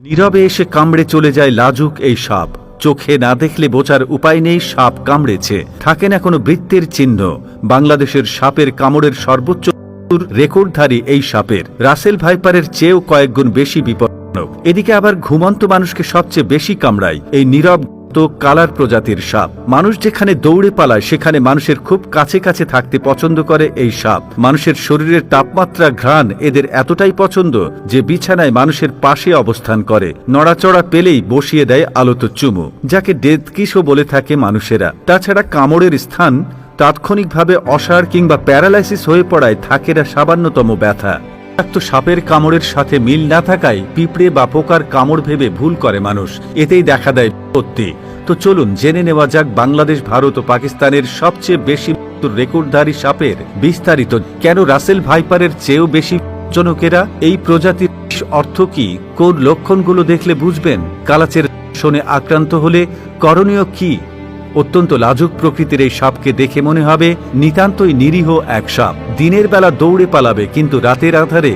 নীরবে এসে কামড়ে চলে যায় লাজুক এই সাপ। চোখে না দেখলে বোচার উপায় নেই, সাপ কামড়েছে। থাকে না কোনো বৃত্তের চিহ্ন। বাংলাদেশের সাপের কামড়ের সর্বোচ্চ রেকর্ডধারী এই সাপের। রাসেল ভাইপারের চেয়েও কয়েকগুণ বেশি বিপজ্জনক এদিকে আবার ঘুমন্ত মানুষকে সবচেয়ে বেশি কামড়ায়। এই নীরব তো কালার প্রজাতির সাপ। মানুষ যেখানে দৌড়ে পালায়, সেখানে মানুষের খুব কাছে কাছে থাকতে পছন্দ করে এই সাপ। মানুষের শরীরের তাপমাত্রা, ঘ্রাণ এদের এতটাই পছন্দ যে বিছানায় মানুষের পাশে অবস্থান করে। নড়াচড়া পেলেই বসিয়ে দেয় আলোত চুমু, যাকে ডেথ কিসও বলে থাকে মানুষেরা। তাছাড়া কামড়ের স্থান তাৎক্ষণিকভাবে অসার কিংবা প্যারালাইসিস হয়ে পড়ায় থাকেরা সামান্যতম ব্যথা। বিষাক্ত সাপের কামড়ের সাথে মিল না থাকায় পিঁপড়ে বা পোকার কামড় ভেবে ভুল করে মানুষ। এতেই দেখা দেয় বিপত্তি। তো চলুন জেনে নেওয়া যাক বাংলাদেশ, ভারত ও পাকিস্তানের সবচেয়ে বেশি রেকর্ডধারী সাপের বিস্তারিত। কেন রাসেল ভাইপারের চেয়েও বেশি জনকেরা? এই প্রজাতির অর্থ কি? কোন লক্ষণগুলো দেখলে বুঝবেন? কালাচের শোনে আক্রান্ত হলে করণীয় কি? অত্যন্ত লাজুক প্রকৃতির এই সাপকে দেখে মনে হবে নিতান্তই নিরীহ এক সাপ। দিনের বেলা দৌড়ে পালাবে, কিন্তু রাতের আধারে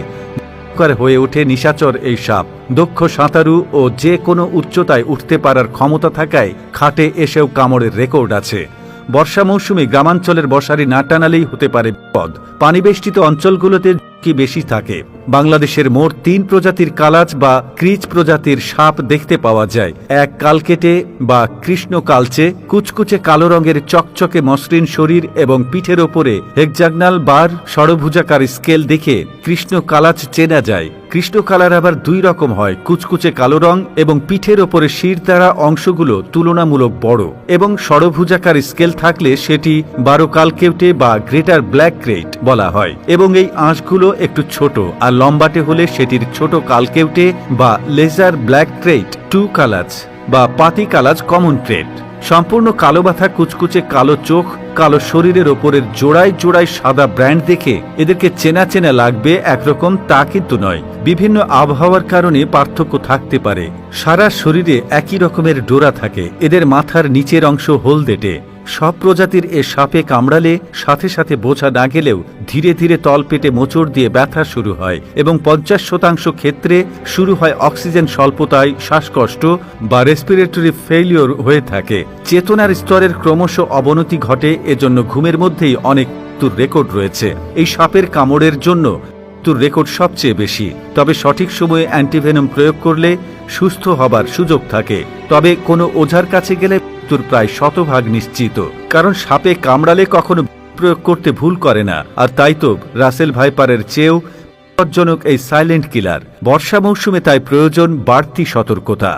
হয়ে ওঠে নিশাচর এই সাপ। দক্ষ সাঁতারু ও যে কোনো উচ্চতায় উঠতে পারার ক্ষমতা থাকায় খাটে এসেও কামড়ের রেকর্ড আছে। বর্ষা মৌসুমে গ্রামাঞ্চলের বসারি না টানালেই হতে পারে বিপদ। পানিবেষ্টিত অঞ্চলগুলোতে কি বেশি থাকে। বাংলাদেশের মোট তিন প্রজাতির কালাজ বা ক্রিচ প্রজাতির সাপ দেখতে পাওয়া যায়। এক কালকেটে বা কৃষ্ণ কালচে কুচকুচে কালো রঙের চকচকে মসৃণ শরীর এবং পিঠের ওপরে হেকজাগনাল বার ষড়ভুজাকার স্কেল দেখে কৃষ্ণ কালাচ চেনা যায়। কৃষ্ণ কালার আবার দুই রকম হয়, কুচকুচে কালো রং এবং পিঠের ওপরে শির দ্বারা অংশগুলো তুলনামূলক বড় এবং সরভুজাকার স্কেল থাকলে সেটি বারো কালকেউটে বা গ্রেটার ব্ল্যাক ক্রেট বলা হয় এবং এই আঁশগুলো একটু ছোট আর লম্বাটে হলে সেটির ছোট কালকেউটে বা লেজার ব্ল্যাক ক্রেট টু কালাজ বা পাতি কালাজ কমন ট্রেড সম্পূর্ণ কালো বাথা কুচকুচে কালো চোখ, কালো শরীরের ওপরের জোড়ায় জোড়ায় সাদা ব্র্যান্ড দেখে এদেরকে চেনা চেনা লাগবে, একরকম তা কিন্তু নয়। বিভিন্ন আবহাওয়ার কারণে পার্থক্য থাকতে পারে। সারা শরীরে একই রকমের ডোরা থাকে। এদের মাথার নিচের অংশ হলদেটে সব প্রজাতির এ সাপে কামড়ালে সাথে সাথে বোঝা না গেলেও ধীরে ধীরে তলপেটে মোচড় দিয়ে ব্যথা শুরু হয় এবং পঞ্চাশ শতাংশ ক্ষেত্রে শুরু হয় অক্সিজেন স্বল্পতায় শ্বাসকষ্ট বা রেসপিরেটরি ফেইলিওর হয়ে থাকে। চেতনার স্তরের ক্রমশ অবনতি ঘটে, এজন্য ঘুমের মধ্যেই অনেক মৃত্যুর রেকর্ড রয়েছে। এই সাপের কামড়ের জন্য মৃত্যুর রেকর্ড সবচেয়ে বেশি। তবে সঠিক সময়ে অ্যান্টিভেনম প্রয়োগ করলে সুস্থ হবার সুযোগ থাকে। তবে কোনো ওঝার কাছে গেলে মৃত্যুর প্রায় শতভাগ নিশ্চিত। কারণ সাপে কামড়ালে কখনো প্রয়োগ করতে ভুল করে না। আর তাই তো রাসেল ভাইপারের চেয়েও বিপজ্জনক এই সাইলেন্ট কিলার। বর্ষা মৌসুমে তাই প্রয়োজন বাড়তি সতর্কতা।